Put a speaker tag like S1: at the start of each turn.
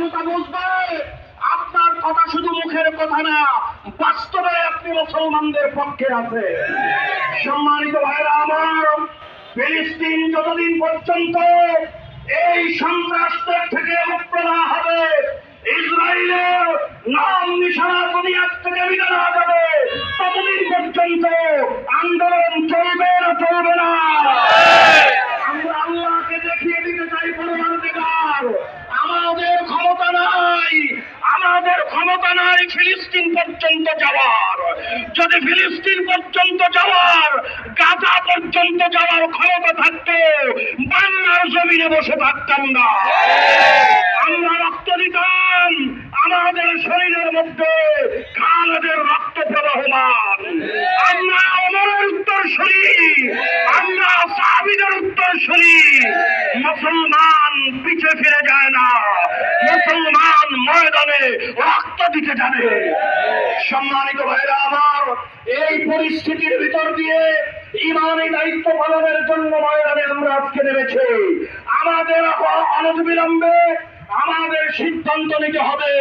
S1: জনতা বুঝবে? আপনার কথা শুধু মুখের কথা না, বাস্তবে আপনি মুসলমানদের পক্ষে আছে। সম্মানিত ভাইরা আমার, ফিলিস্তিন যতদিন পর্যন্ত এই সন্ত্রাসদের থেকে মুক্ত না হবে, ইসরায়েলের নাম নিশানা দুনিয়ার থেকে না যাবে, ততদিন পর্যন্ত আন্দোলন চলবে না আমরা আল্লাহকে দেখিয়ে দিতে চাই পরমাধিকার আমাদের ক্ষমতা নাই আমাদের নাই ফিলিস্তিন পর্যন্ত যাওয়ার, যদি ফিলিস্তিন পর্যন্ত যাওয়ার, গাজা পর্যন্ত যাওয়ার ক্ষমতা থাকতো, বাংলার জমিনে বসে থাকতাম না। আমরা রক্ত দিতাম, আমাদের শরীরের মধ্যে খালেদের রক্ত প্রবাহমান। আমরা অমরের উত্তরসূরি, আমরা সাহাবিদের উত্তরসূরি। মুসলমান পিছে ফিরে যায় না। মুসলমান ময়দানে রক্ত দিতে যাবে সম্মানিত ভাইরা আমার এই পরিস্থিতির ভিতর দিয়ে ইমানি দায়িত্ব পালনের জন্য ময়দানে আমরা আজকে নেমেছি। আমাদের অনবিলম্বে আমাদের সিদ্ধান্ত নিতে হবে।